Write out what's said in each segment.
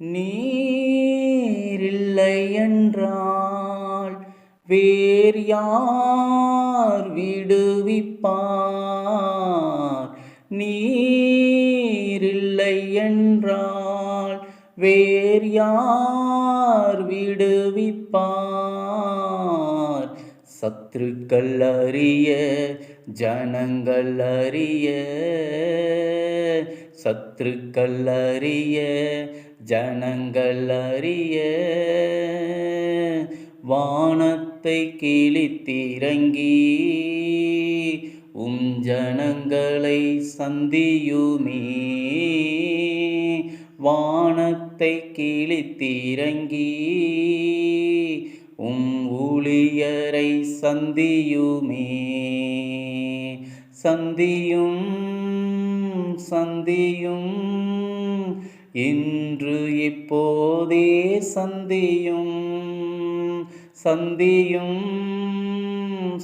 நீரில்லை என்றால் வேர் யார் விடுவிப்பார்? நீரில்லை என்றால் வேர் யார் விடுவிப்பார்? சத்துருக்கள் அறிய ஜனங்கள் அறிய சத்துருக்கள் அறிய ஜனங்கள் அறிய வானத்தை கிழித்திறங்கி உம் ஜனங்களை சந்தியுமே. வானத்தை கிழித்திறங்கி உம் ஊழியரை சந்தியுமே. சந்தியும் சந்தியும் இன்று இப்போதே சந்தியும் சந்தியும்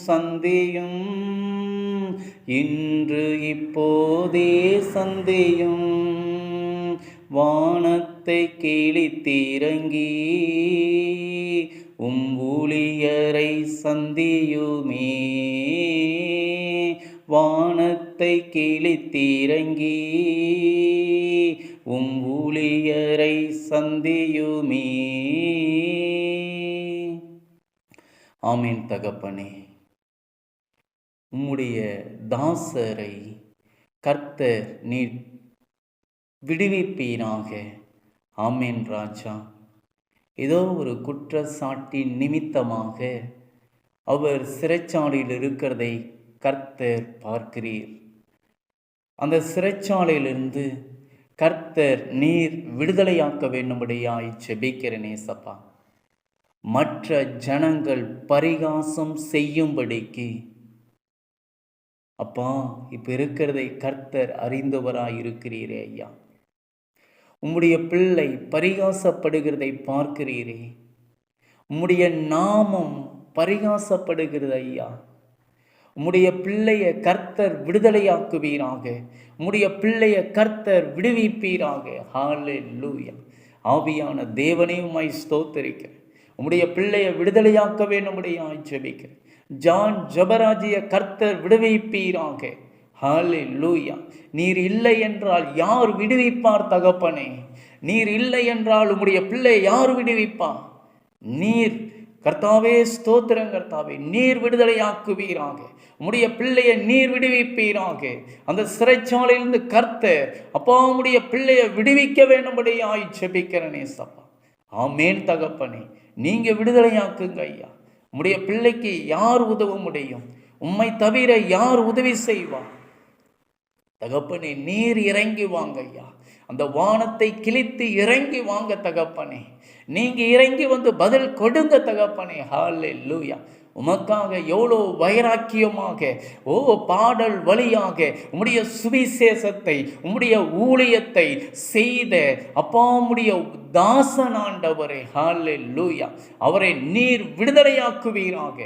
சந்தியும். இன்று இப்போதே சந்தியும் வானத்தை கிழித்திறங்கி. உம் ஊழியரை சந்தியுமே வானத்தை கிழித்திறங்கி. உங்கூழியரை சந்தியுமே. ஆமீன் தகப்பனே. உம்முடைய தாசரை கர்த்தர் நீர் விடுவிப்பீராக. ஆமேன் ராஜா. ஏதோ ஒரு குற்றச்சாட்டின் நிமித்தமாக அவர் சிறைச்சாலையில் இருக்கிறதை கர்த்தர் பார்க்கிறீர். அந்த சிறைச்சாலையிலிருந்து கர்த்தர் நீர் விடுதலையாக்க வேண்டும்படியாய் செபிக்கிறேனே சப்பா மற்ற ஜனங்கள் பரிகாசம் செய்யும்படிக்கு அப்பா இப்போ இருக்கிறதை கர்த்தர் அறிந்தவராய் இருக்கிறீரே ஐயா. உம்முடைய பிள்ளை பரிகாசப்படுகிறதை பார்க்கிறீரே. உம்முடைய நாமம் பரிகாசப்படுகிறது ஐயா. உம்முடைய பிள்ளைய கர்த்தர் விடுதலையாக்குவீராக. உம்முடைய பிள்ளைய கர்த்தர் விடுவிப்பீராக. ஹாலே லூயா ஆவியான தேவனையுமாய் ஸ்தோத்தரிக்கிறேன். உம்முடைய பிள்ளைய விடுதலையாக்க நம்முடைய ஜெபிக்கிறேன். ஜான் ஜபராஜிய கர்த்தர் விடுவிப்பீராக. ஹாலே லூயா நீர் இல்லை என்றால் யார் விடுவிப்பார் தகப்பனே? நீர் இல்லை என்றால் உம்முடைய பிள்ளை யார் விடுவிப்பார்? நீர் கர்த்தாவே ஸ்தோத்திரம் கர்த்தாவே நீர் விடுதலையாக்குவீராக. உம்முடைய பிள்ளையை நீர் விடுவிப்பீராக. அந்த சிறைச்சாலையிலிருந்து கர்த்தர் அப்பா உம்முடைய பிள்ளையை விடுவிக்க வேண்டும்படியாய் செபிக்கிறனே சப்பா ஆமேன் தகப்பனே. நீங்க விடுதலையாக்குங்க ஐயா. உம்முடைய பிள்ளைக்கு யார் உதவ முடியும்? உம்மை தவிர யார் உதவி செய்வா தகப்பனே நீர் இறங்கி வாங்க ஐயா. அந்த வானத்தை கிழித்து இறங்கி வாங்க தகப்பனே. நீங்கள் இறங்கி வந்து பதில் கொடுங்க தகப்பனே. ஹாலே லூயா உமக்காக எவ்வளோ வைராக்கியமாக ஓ பாடல் வழியாக உம்முடைய சுவிசேஷத்தை உம்முடைய ஊழியத்தை செய்த அப்பா உம்முடைய தாசனாண்டவரே. ஹாலே லூயா அவரை நீர் விடுதலையாக்குவீராக.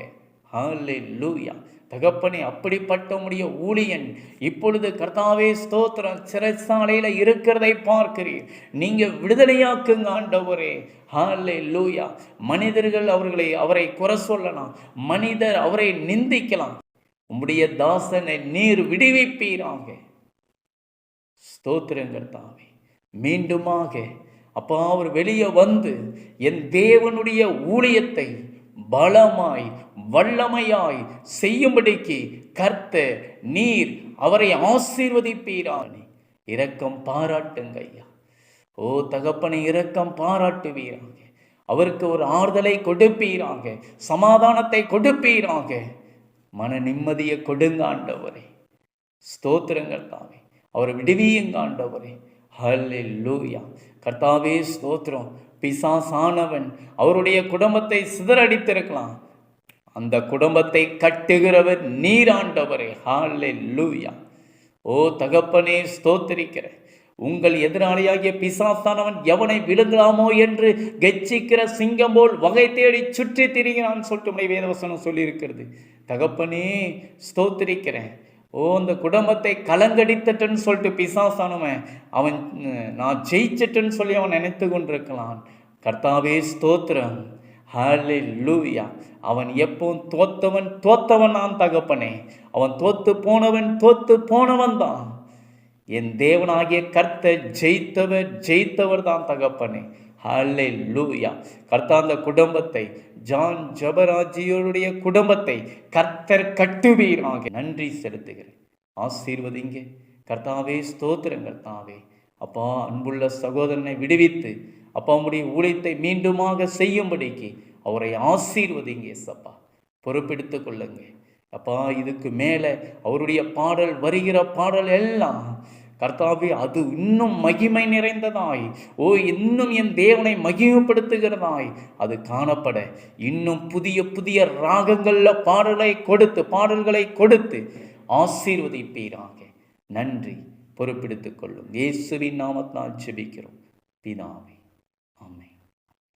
ஹாலே லூயா தகப்பனே அப்படிப்பட்ட உடைய ஊழியன் இப்பொழுது கர்த்தாவே ஸ்தோத்திரம் சிறைச்சாலையில் இருக்கிறதை பார்க்கிறீர். நீங்கள் விடுதலையாக்குங்க ஆண்டவரே. ஹாலே லூயா மனிதர்கள் அவர்களை அவரை குறை சொல்லலாம். மனிதர் அவரை நிந்திக்கலாம். உம்முடைய தாசனை நீர் விடுவிப்பீராங்க ஸ்தோத்திரங்கள் தாவே மீண்டுமாக அப்பா அவர் வெளியே வந்து என் தேவனுடைய ஊழியத்தை பலமாய் வல்லமையாய் செய்யும்படிக்கு கர்த்த நீர் அவரை ஆசீர்வதிப்பீரானே இரக்கம் பாராட்டுங்க ஐயா ஓ தகப்பனை இரக்கம் பாராட்டுவீராங்க அவருக்கு ஒரு ஆறுதலை கொடுப்பீராங்க சமாதானத்தை கொடுப்பீராங்க மன நிம்மதியை கொடுங்க ஆண்டவரே. ஸ்தோத்திரங்கள் தாவே அவரை விடுவியுங்க ஆண்டவரே. ஹல்லே லூயா கர்த்தாவே ஸ்தோத்திரம். பிசாசானவன் அவருடைய குடும்பத்தை சிதறடித்திருக்கலாம். அந்த குடும்பத்தை கட்டுகிறவர் நீராண்டவரே ஹாலே லூயா ஓ தகப்பனே ஸ்தோத்திரிக்கிற. உங்கள் எதிராளியாகிய பிசாசானவன் எவனை விழுங்கலாமோ என்று கெச்சிக்கிற சிங்கம் போல் வகை தேடி சுற்றி திரிகிறான் சொல்லிட்டு வேதவசனம் சொல்லியிருக்கிறது. தகப்பனே ஸ்தோத்திரிக்கிறேன். ஓ அந்த குடும்பத்தை கலங்கடித்தட்டுன்னு சொல்லிட்டு பிசாசானவன் அவன் நான் ஜெயிச்சிட்டேன்னு சொல்லி அவன் நினைத்து கொண்டிருக்கலாம். கர்த்தாவே ஸ்தோத்திரம். ஹாலே லூவியா அவன் எப்பவும் தோத்தவன் தோத்தவன் நான் தகப்பனே. அவன் தோத்து போனவன் தோத்து போனவன் தான். என் தேவனாகிய கர்த்த ஜெயித்தவர் ஜெயித்தவர் தான் தகப்பனே. ஹல்லே லூயா கர்த்தாந்த குடும்பத்தை ஜான் ஜபராஜியோருடைய குடும்பத்தை கர்த்தர் கட்டுவீராக. நன்றி செலுத்துகிறேன். ஆசீர்வதிங்க கர்த்தாவே ஸ்தோத்திரம் கர்த்தாவே. அப்பா அன்புள்ள சகோதரனை விடுவித்து அப்பா உம்முடைய ஊழியத்தை மீண்டுமாக செய்யும்படிக்கு அவரை ஆசீர்வதிங்க சப்பா பொறுப்பெடுத்து கொள்ளுங்க அப்பா இதுக்கு மேலே அவருடைய பாடல் வருகிற பாடல் எல்லாம் கர்த்தாவே அது இன்னும் மகிமை நிறைந்ததாய். ஓ இன்னும் என் தேவனை மகிமைப்படுத்துகிறதாய். அது காணப்பட. இன்னும் புதிய புதிய ராகங்களில் பாடலை கொடுத்து பாடல்களை கொடுத்து ஆசீர்வதிப்பீராக. நன்றி. பொறுப்பெடுத்துக் கொள்ளும் இயேசுவின் நாமத்தால் ஜெபிக்கிறோம். பிதாவே